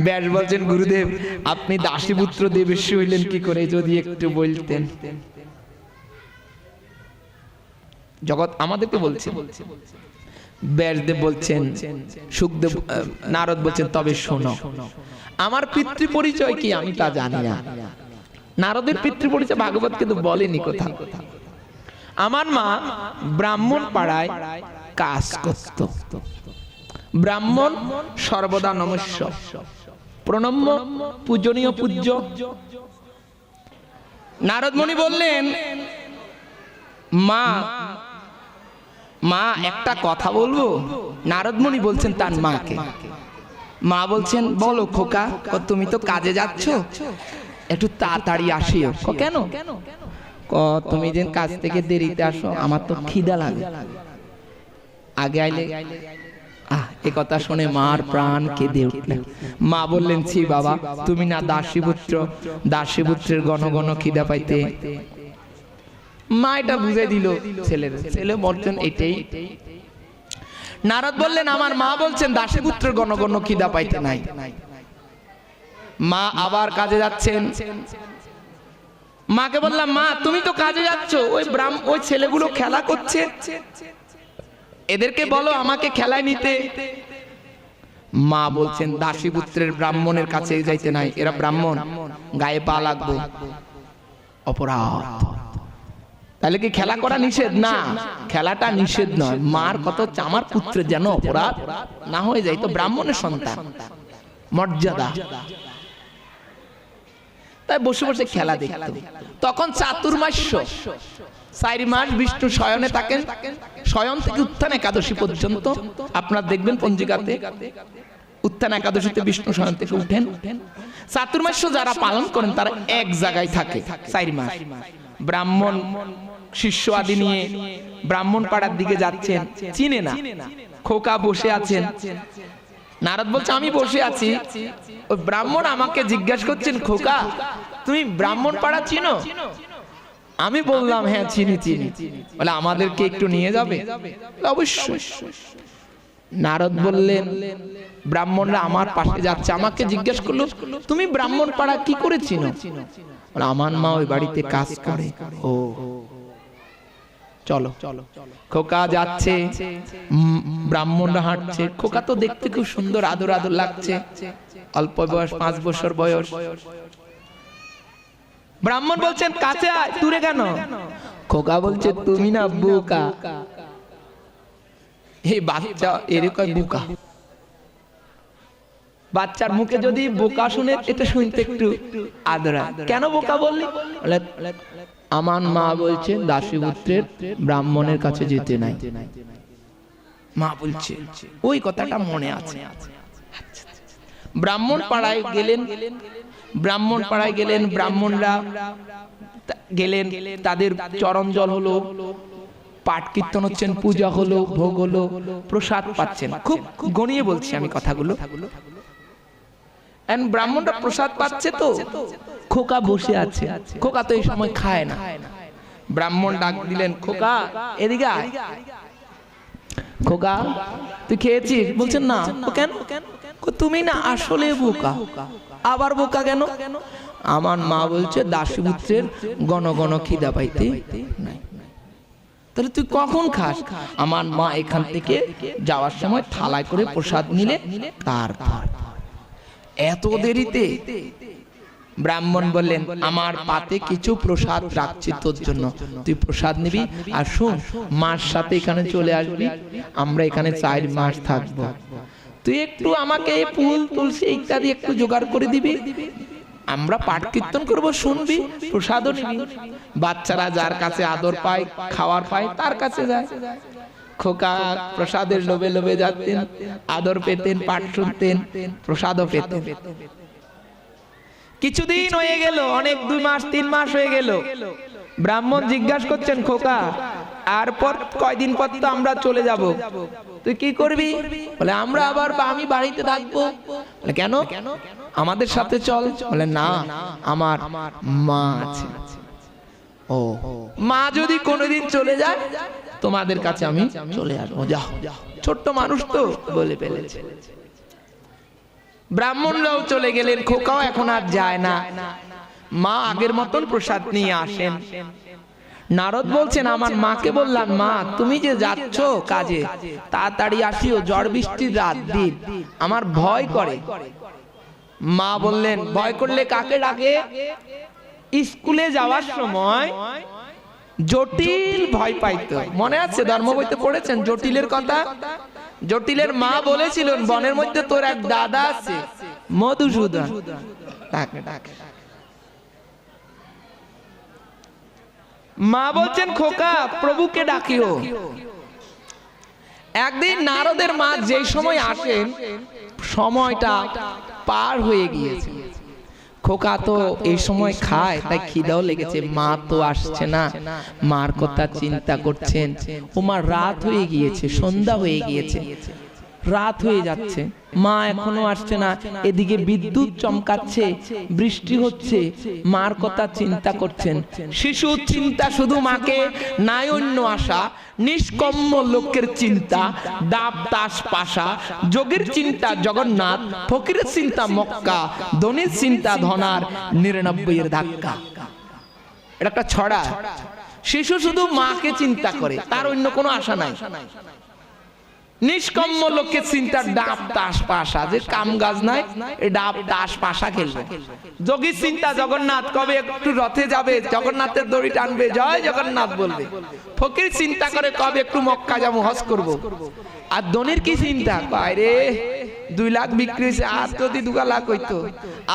ব্যাস বলছেন, গুরুদেব, আপনি দাসীপুত্র দেবেশী হইলেন কি করে? যদি একটু বলতেন। জগৎ আমাদেরকে বলছে। ব্যাসদেব বলছেন, সুখদেব নারদ বলছেন, তবে শোনো, আমার পিতৃ পরিচয় কি আমি তা জানি না। নারদের পিতৃ পরিচয় ভাগবত কিন্তু বলেনি কোথাও। আমার মা ব্রাহ্মণ পাড়ায় কাজ করত। ব্রাহ্মণ সর্বদা নমস্য। প্রণম্য পূজনীয় পূজ্য। নারদমণি বললেন, মা মা, একটা কথা বলব? নারদমণি বলছেন, তার মাকে। মা বলছেন, বলো খোকা তুমি তো কাজে যাচ্ছ। একটু তাড়াতাড়ি আসিও। কেন? ক, তুমি যে কাজ থেকে দেরিতে আসো, আমার তো খিদা লাগে। আগে আইলে এ কথা শুনে মার প্রাণ কেঁদে উঠলেন মা বললেন, ছি বাবা, তুমি না দাসীপুত্র। দাসীপুত্রের গণ গণ খিদা পাইতে। মা এটা বুঝে দিল, ছেলের ছেলে বলছেন, এটাই। নারদ বললেন, আমার মা বলছেন, দাসীপুত্রের গণ গণ খিদা পাইতে নাই। মা আবার কাজে যাচ্ছেন। মাকে বললাম, মা, তুমি তো কাজে যাচ্ছ। ওই ব্রাহ্ম, ওই ছেলেগুলো খেলা করছে। এদেরকে বলো আমাকে খেলায় নিতে। মা বলছেন দাসীপুত্রের ব্রাহ্মণের কাছে যাইতে নাই। এরা ব্রাহ্মণ গায়ে পা লাগবো। অপরাধ। তাহলে কি খেলা করা নিষেধ? না। খেলাটা নিষেধ নয়। মার কত হচ্ছে, আমার পুত্রের যেন অপরাধ না হয়ে যায়। তো ব্রাহ্মণের সন্তান। মর্যাদা। তাই বসে বসে খেলা দেখতো। তখন চাতুর্মাস্য। চারি মাস বিষ্ণু শয়নে থাকেন। শয়ন থেকে উত্থান একাদশী পর্যন্ত। আপনারা দেখবেন পঞ্জিকাতে। উত্থান একাদশীতে বিষ্ণু শয়ন থেকে উঠেন। চাতুর্মাস্য যারা পালন করেন, তারা এক জায়গায় থাকে চারি মাস ব্রাহ্মণ শিষ্য আদি নিয়ে ব্রাহ্মণ পাড়ার দিকে যাচ্ছেন, চিনে না। খোকা বসে আছেন। নারদ বলছে, আমি বসে আছি। ওই ব্রাহ্মণ আমাকে জিজ্ঞাসা করছেন, খোকা, তুমি ব্রাহ্মণ পাড়া চিনো? আমি বললাম হ্যাঁ চিনি চিনি। বলে আমাদেরকে একটু নিয়ে যাবে? বলে, অবশ্যই। নারদ বললেন ব্রাহ্মণরা আমার পাশে যাচ্ছে। আমাকে জিজ্ঞেস করল তুমি ব্রাহ্মণ পাড়া কি করে চিনো? আমার মা ওই বাড়িতে কাজ করে। ও। চলো খোকা যাচ্ছে ব্রাহ্মণরা হাঁটছে। খোকা তো দেখতে খুব সুন্দর আদর আদর লাগছে। অল্প বয়স পাঁচ বছর বয়স। ব্রাহ্মণ বলছেন, কাছে আয়, দূরে কেন? খোকা বলছে, তুমি না বোকা। এই বাচ্চা এরকম বোকা। বাচ্চার মুখে যদি বোকা শুনে, এটা শুনতে একটু আদরা। কেন বোকা বললি? আমার মা বলছে দাসীপুত্রের ব্রাহ্মণের কাছে যেতে নাই। মা বলছে, ওই কথাটা মনে আছে। ব্রাহ্মণ পাড়ায় গেলেন ব্রাহ্মণ পাড়ায় গেলেন ব্রাহ্মণরা গেলেন তাদের চরণ জল হলো পাঠ কীর্তন হচ্ছেন পূজা হলো ভোগ হলো প্রসাদ পাচ্ছেন। খুব গণিয়ে বলছি আমি কথাগুলো। ব্রাহ্মণরা প্রসাদ পাচ্ছে তো খোকা বসে আছে খোকা তো এই সময় খায় না। ব্রাহ্মণ ডাক দিলেন খোকা এদিকে খোকা তুই খেয়েছিস? বলছেন না "ও কেন? কো, তুমি না আসলে বোকা। আবার বোকা কেন? আমার মা বলছে দাসীপুত্রের গণ গণ খিদা পাইতে নাই। তাহলে তুই কখন খাস? আমার মা এখান থেকে যাওয়ার সময় থালায় করে প্রসাদ নিলে তারপর। এত দেরিতে? ব্রাহ্মণ বললেন আমার পাতে কিছু প্রসাদ রাখছি তোর জন্য। তুই প্রসাদ নিবি আর শুন মার সাথে এখানে চলে আসবি। আমরা এখানে চার মাস থাকব। তুই একটু আমাকে ফুল তুলসী ইত্যাদি একটু জোগাড় করে দিবি। আমরা পাঠ কীর্তন করব, শুনবি, প্রসাদও নিবি। বাচ্চারা যার কাছে আদর পায়, খাওয়ার পায়, তার কাছে যায়। খোকা প্রসাদের লোভে লোভে যাতেন আদর পেতেন, পাঠ শুনতেন, প্রসাদও পেতেন। কিছুদিন হয়ে গেল, অনেক দুই মাস, তিন মাস হয়ে গেল। ব্রাহ্মণ জিজ্ঞাসা করছেন, খোকা আর পর কয়দিন পর তো আমরা চলে যাব। তুই কি করবি? বলে, আমরা আবার আমি বাড়িতে থাকব। কেন? আমাদের সাথে চল। বলে, না, আমার মা আছে। ও, মা যদি কোনোদিন চলে যায়, তোমাদের কাছে আমি চলে আসব। যাও ছোট্ট মানুষ তো বলে ফেলেছে। ব্রাহ্মণরাও চলে গেলেন, খোকাও এখন আর যায় না। মা আগের মতন প্রসাদ নিয়ে আসেন। নারদ বলছেন আমার মাকে বললাম মা তুমি যে যাচ্ছ কাজে তাড়াতাড়ি আসিও ঝড় বৃষ্টির রাত দিন। আমার ভয় করে। মা বললেন ভয় করলে কাকে ডাকে? স্কুলে যাওয়ার সময় জটিল ভয় পাইতো। মনে আছে ধর্ম বইতে পড়েছেন? জটিলের কথা? জটিলের মা বলেছিলেন বনের মধ্যে তোর এক দাদা আছে মধুসূদন। ডাকে ডাকে। মা বলছেন, খোকা, প্রভুকে ডাকিও। একদিন নারদের মা যে সময় আসেন, সময়টা পার হয়ে গিয়েছে। খোকা তো এই সময় খায়, তাই খিদাও লেগেছে। মা তো আসছে না। মার কথা চিন্তা করছেন। ও মা রাত হয়ে গিয়েছে, সন্ধ্যা হয়ে গিয়েছে। রাত হয়ে যাচ্ছে। মা এখনও আসছে না। এদিকে বিদ্যুৎ চমকাচ্ছে বৃষ্টি হচ্ছে। মার কথা চিন্তা করছেন। শিশু চিন্তা শুধু মাকে নাই অন্য আশা নিষ্কম্ম লোকের চিন্তা ডাব তাস পাশা। যোগের চিন্তা জগন্নাথ ফকিরের চিন্তা মক্কা ধনির চিন্তা ধনার নিরানব্বই এর ধাক্কা। এটা একটা ছড়া। শিশু শুধু মাকে চিন্তা করে তার অন্য কোনো আশা নাই। নিষ্কম্ম লোককে চিন্তার ডাব তাস পাশা। যে কাম গাছ নাই ডাব তাস পাশা খেলবে। যোগীর চিন্তা জগন্নাথ কবে একটু রথে যাবে? জগন্নাথের দড়ি টানবে। জয় জগন্নাথ বলবে। ফকির চিন্তা করে কবে একটু মক্কা যাব? হজ করব। আর ধনির কি চিন্তা? বাইরে দুই লাখ বিক্রি হয়েছে। আর যদি দু লাখ হইতো?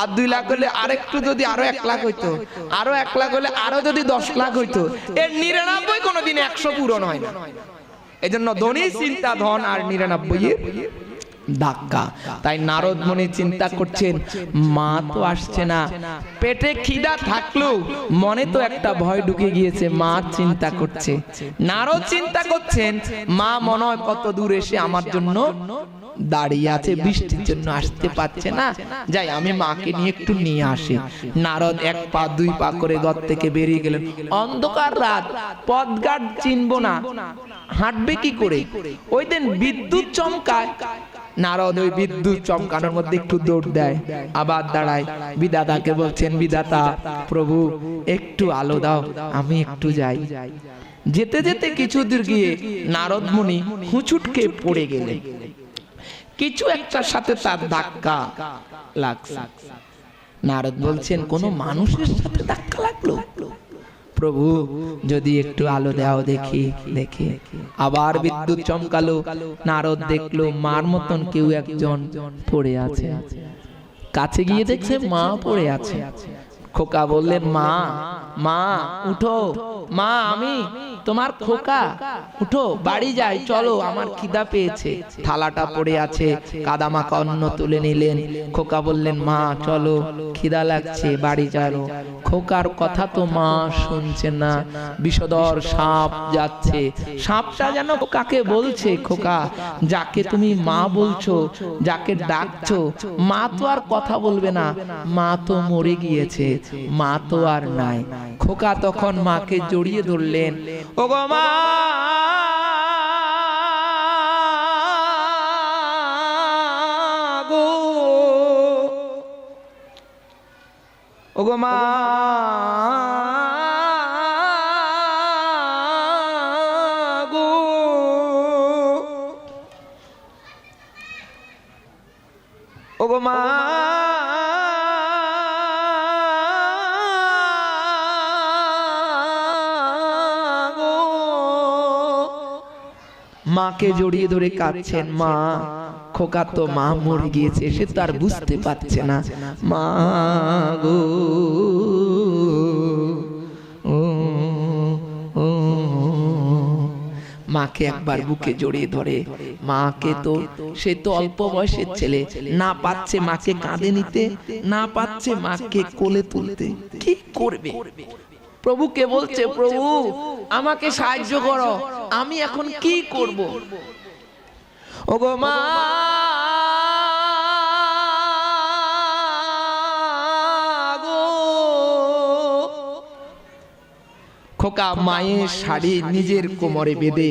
আর দুই লাখ হলে আরেকটু যদি আরও এক লাখ হইতো। আরও এক লাখ হলে আরও যদি দশ লাখ হইতো? এর নিরানব্বই কোনোদিন একশো পূরণ হয় না। এই জন্য ধনী চিন্তা ধন আর নিরানব্বই ধাক্কা। তাই নারদ মনে চিন্তা করছেন মা তো আসছে না। পেটে খিদা থাকলেও মনে তো একটা ভয় ঢুকে গিয়েছে মা চিন্তা করছে। নারদ চিন্তা করছেন মা মনে হয় কত দূর এসে আমার জন্য দাঁড়িয়ে আছে বৃষ্টির জন্য আসতে পারছে না। যাই আমি মাকে নিয়ে একটু নিয়ে আসি। নারদ এক পা দুই পা করে ঘর থেকে বেরিয়ে গেলেন অন্ধকার রাত পথঘাট চিনবো না। হাঁটবে কি করে? ওই দিন বিদ্যুৎ চমকায়। নারদ ওই বিদ্যুৎ চমকানোর মধ্যে একটু দৌড় দেয়, আবার দাঁড়ায়। বিদাতাকে বলছেন বিদাতা প্রভু, একটু আলো দাও, আমি একটু যাই। যেতে যেতে কিছু দূর গিয়ে নারদ মুনি হুচুটকে পড়ে গেলেন। কিছু একটার সাথে তার ধাক্কা লাগছে। নারদ বলছেন, কোন মানুষের সাথে ধাক্কা লাগল? প্রভু, যদি একটু আলো দাও দেখি দেখি। আবার বিদ্যুৎ চমকালো, নারদ দেখল, মার মতন কেউ একজন পড়ে আছে। কাছে গিয়ে দেখছে মা পড়ে আছে। খোকা বললেন, মা মা, উঠো, মা, আমি তোমার খোকা উঠো বাড়ি যাই চলো আমার খিদা পেয়েছে। থালাটা পড়ে আছে কাদামাকা অন্ন তুলে নিলেন। খোকা বললেন মা চলো খিদা লাগছে বাড়ি চলো খোকার কথা তো মা শুনছে না। বিষধর সাপ যাচ্ছে। সাপটা যেন কাকে বলছে খোকা? যাকে তুমি মা বলছো যাকে ডাকছো মা তো আর কথা বলবে না। মা তো মরে গিয়েছে। মা তো আর নাই। খোকা তখন মাকে জড়িয়ে ধরলেন। ও গো। মা। গো ও মা। মাকে জড়িয়ে ধরে কাঁদছেন মা। খোকা তো মা মরে গিয়েছে সে তো আর বুঝতে পারছে না। মা গো। মাকে একবার বুকে জড়িয়ে ধরে। মাকে তো সে তো অল্প বয়সের ছেলে। না পাচ্ছে মাকে কাঁধে নিতে না পাচ্ছে মাকে কোলে তুলতে। কি করবে? প্রভুকে বলছে প্রভু আমাকে সাহায্য করো। আমি এখন কি করব? ওগো মা। খোকা মায়ের শাড়ি নিজের কোমরে বেঁধে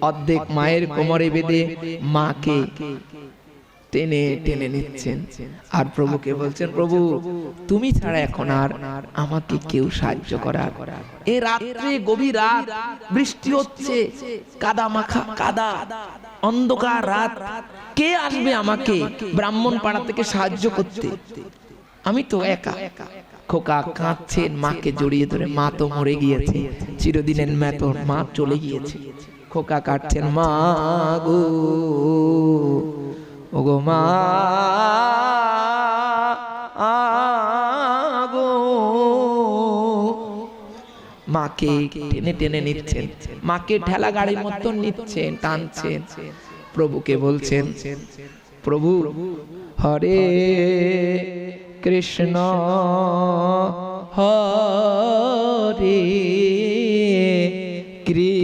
অর্ধেক মায়ের কোমরে বেঁধে মাকে। টেনে টেনে নিচ্ছেন। আর প্রভুকে বলছেন প্রভু তুমি ছাড়া এখন আর আমাকে কেউ সাহায্য করার এ রাত্রে গভীর রাত বৃষ্টি হচ্ছে কাদা মাখা কাদা অন্ধকার রাত। কে আসবে আমাকে ব্রাহ্মণ পাড়া থেকে সাহায্য করতে? আমি তো একা। খোকা কাঁদছেন মাকে জড়িয়ে ধরে মা তো মরে গিয়েছে। চিরদিনের মেতন মা চলে গিয়েছে। খোকা কাটছেন মা গো। ও গো মা মাকে টেনে টেনে নিচ্ছেন। মাকে ঠেলা গাড়ির মতো নিচ্ছেন, টানছেন। প্রভুকে বলছেন, প্রভু, হরে কৃষ্ণ হরে কৃষ্ণ।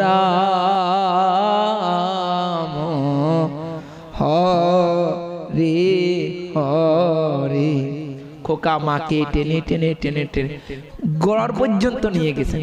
রাম। হরি হরি। খোকা মাকে টেনে টেনে টেনে টেনে গড় পর্যন্ত নিয়ে গেছেন।